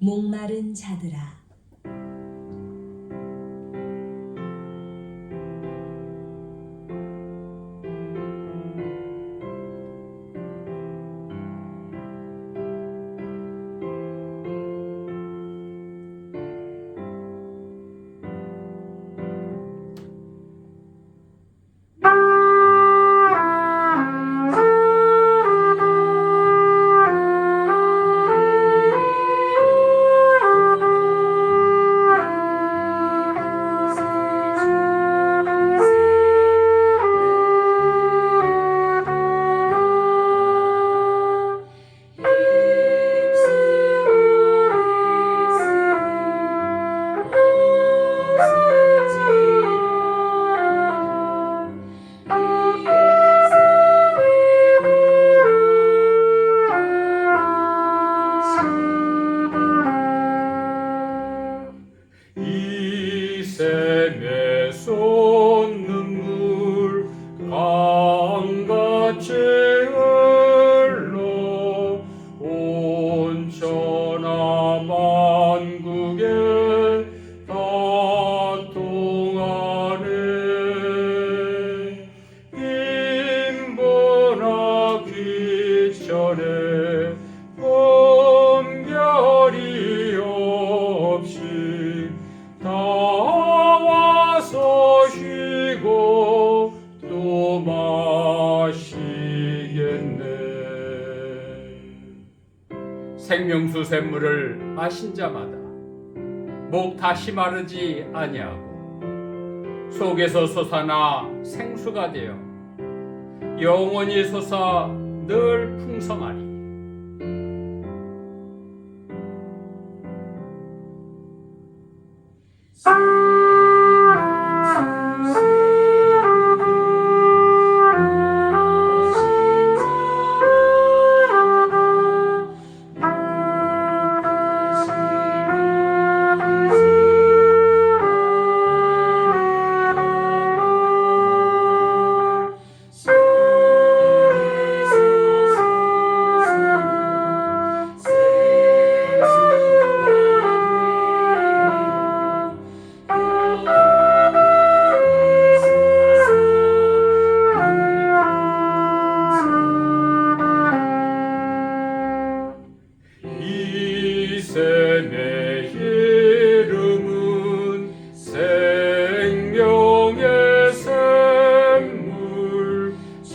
목마른 자들아 귀천에 분별이 없이 다 와서 쉬고 또 마시겠네. 생명수 샘물을 마신 자마다 목 다시 마르지 아니하고 속에서 솟아나 생수가 되어 영원히 솟아 늘 풍성하리. 이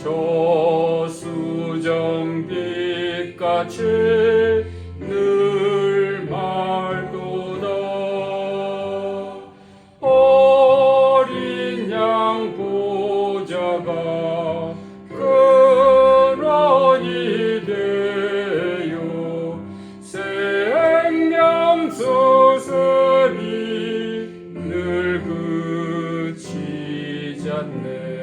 저 수정빛같이 늘 맑도다 어린 양 보좌가 근원이 되요. 생명 소설이 늘 그치지 않네.